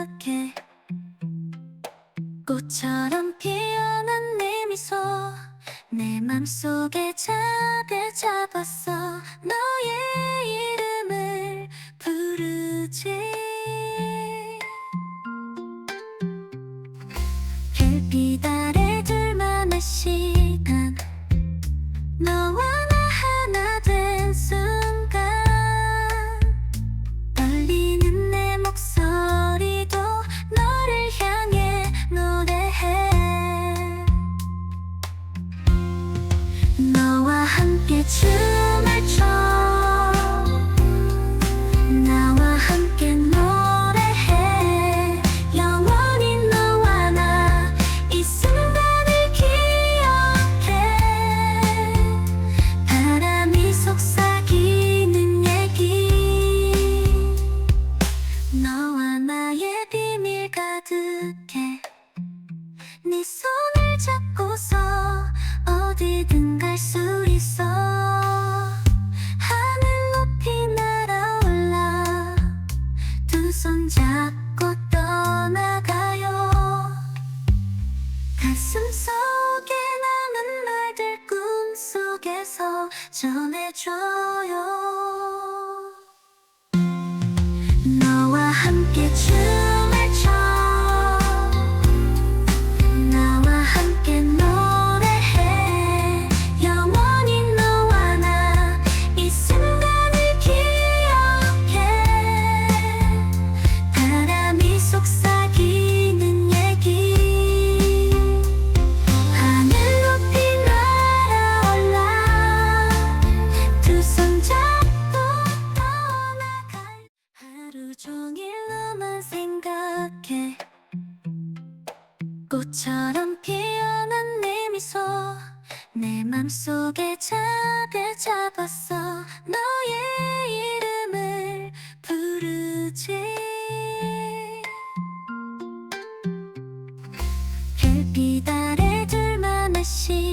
가득해 꽃처럼 피어난 내 미소 내 맘속에 자리 잡았어. 너의 이름을 부르지. 별빛 아래 둘만의 시 춤을 춰. 나와 함께 노래해. 영원히 너와 나 이 순간을 기억해. 바람이 속삭이는 얘기. 너와 나의 비밀 가득해. 네 손을 잡고서 어디든 갈 수 있어. 하늘 높이 날아올라. 두 손 잡고 떠나가요. 가슴 속에 남은 말들 꿈속에서 전해줘요 어떻게 꽃처럼 피어난 네 미소 내 맘속에 자을 잡았어. 너의 이름을 부르지. 별빛 아래 둘만의 시